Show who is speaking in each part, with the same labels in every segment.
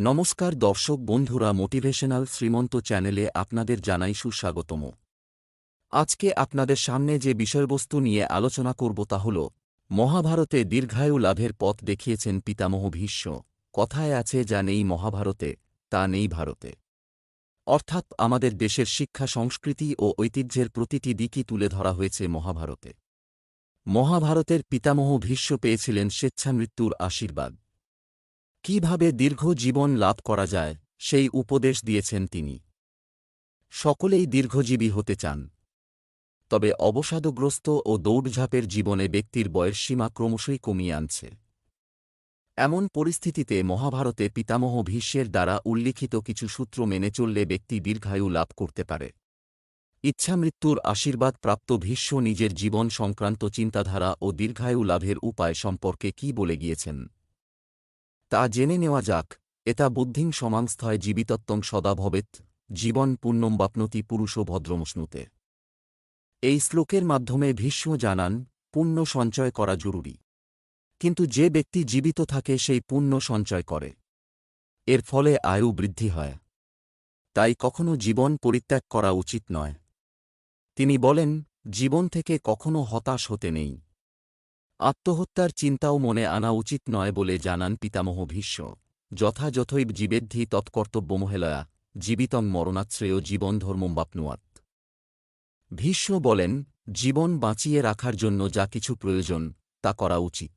Speaker 1: নমস্কার দর্শক বন্ধুরা মোটিভেশনাল শ্রীমন্ত চ্যানেলে আপনাদের জানাই সুস্বাগতম। আজকে আপনাদের সামনে যে বিষয়বস্তু নিয়ে আলোচনা করব তা হল, মহাভারতে দীর্ঘায়ু লাভের পথ দেখিয়েছেন পিতামহ ভীষ্ম। কথায় আছে, যা নেই মহাভারতে, তা নেই ভারতে। অর্থাৎ আমাদের দেশের শিক্ষা, সংস্কৃতি ও ঐতিহ্যের প্রতিটি দিকই তুলে ধরা হয়েছে মহাভারতে। মহাভারতের পিতামহ ভীষ্ম পেয়েছিলেন স্বেচ্ছামৃত্যুর আশীর্বাদ। কীভাবে দীর্ঘ জীবন লাভ করা যায়, সেই উপদেশ দিয়েছেন তিনি। সকলেই দীর্ঘজীবী হতে চান। তবে অবসাদগ্রস্ত ও দৌড়ঝাঁপের জীবনে ব্যক্তির বয়সসীমা ক্রমশই কমিয়ে আনছে। এমন পরিস্থিতিতে মহাভারতে পিতামহ ভীষ্মের দ্বারা উল্লিখিত কিছু সূত্র মেনে চললে ব্যক্তি দীর্ঘায়ু লাভ করতে পারে। ইচ্ছামৃত্যুর আশীর্বাদ প্রাপ্ত ভীষ্ম নিজের জীবন সংক্রান্ত চিন্তাধারা ও দীর্ঘায়ু লাভের উপায় সম্পর্কে কি বলে গিয়েছেন? তা জেনে নেওয়া যাক। এটা বুদ্ধিং সমাংস্থয় জীবিতত্বং সদা ভবেত জীবন পুণ্যম্বাপ্নতি পুরুষ ভদ্রমশ্নুতে এই শ্লোকের মাধ্যমে ভীষ্ম জানান, পুণ্য সঞ্চয় করা জরুরি। কিন্তু যে ব্যক্তি জীবিত থাকে সেই পুণ্য সঞ্চয় করে। এর ফলে আয়ু বৃদ্ধি হয়। তাই কখনো জীবন পরিত্যাগ করা উচিত নয়। তিনি বলেন, জীবন থেকে কখনো হতাশ হতে নেই। আত্মহত্যার চিন্তাও মনে আনা উচিত নয় বলে জানান পিতামহ ভীষ্ম। যথাযথই জীবেদ্ধি তৎকর্তব্যমহেলয়া, জীবিতং মরণাশ্রেয় জীবন ধর্মম্বাপ্নুয়াত ভীষ্ম বলেন, জীবন বাঁচিয়ে রাখার জন্য যা কিছু প্রয়োজন, তা করা উচিত।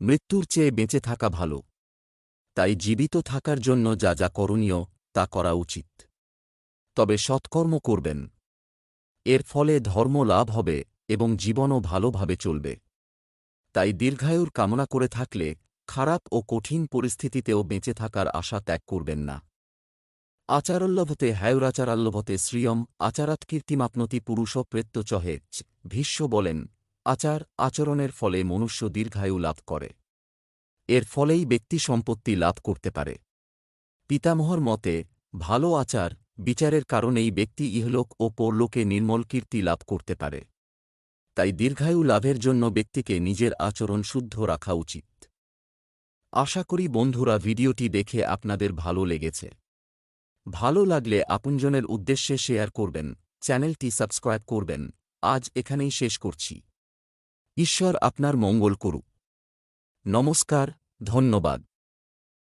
Speaker 1: মৃত্যুর চেয়ে বেঁচে থাকা ভালো। তাই জীবিত থাকার জন্য যা যা করণীয়, তা করা উচিত। তবে সৎকর্ম করবেন। এর ফলে ধর্ম লাভ হবে এবং জীবনও ভালোভাবে চলবে। তাই দীর্ঘায়ুর কামনা করে থাকলে খারাপ ও কঠিন পরিস্থিতিতেও বেঁচে থাকার আশা ত্যাগ করবেন না। আচারল্লভতে হায়ুরাচারাল্লভতে শ্রিয়ম আচারাত কীর্তিমাপনতি পুরুষ প্রেত্য চহেচ ভীষ্ম বলেন, আচার আচরণের ফলে মনুষ্য দীর্ঘায়ু লাভ করে। এর ফলেই ব্যক্তি সম্পত্তি লাভ করতে পারে। পিতামহর মতে, ভালো আচার বিচারের কারণেই ব্যক্তি ইহলোক ও পরলোকে নির্মল কীর্তি লাভ করতে পারে। তাই দীর্ঘায়ু লাভের জন্য ব্যক্তিকে নিজের আচরণ শুদ্ধ রাখা উচিত। আশা করি বন্ধুরা ভিডিওটি দেখে আপনাদের ভালো লেগেছে। ভালো লাগলে আপনজনের উদ্দেশ্যে শেয়ার করবেন, চ্যানেলটি সাবস্ক্রাইব করবেন। আজ এখানেই শেষ করছি। ঈশ্বর আপনার মঙ্গল করুক। নমস্কার, ধন্যবাদ।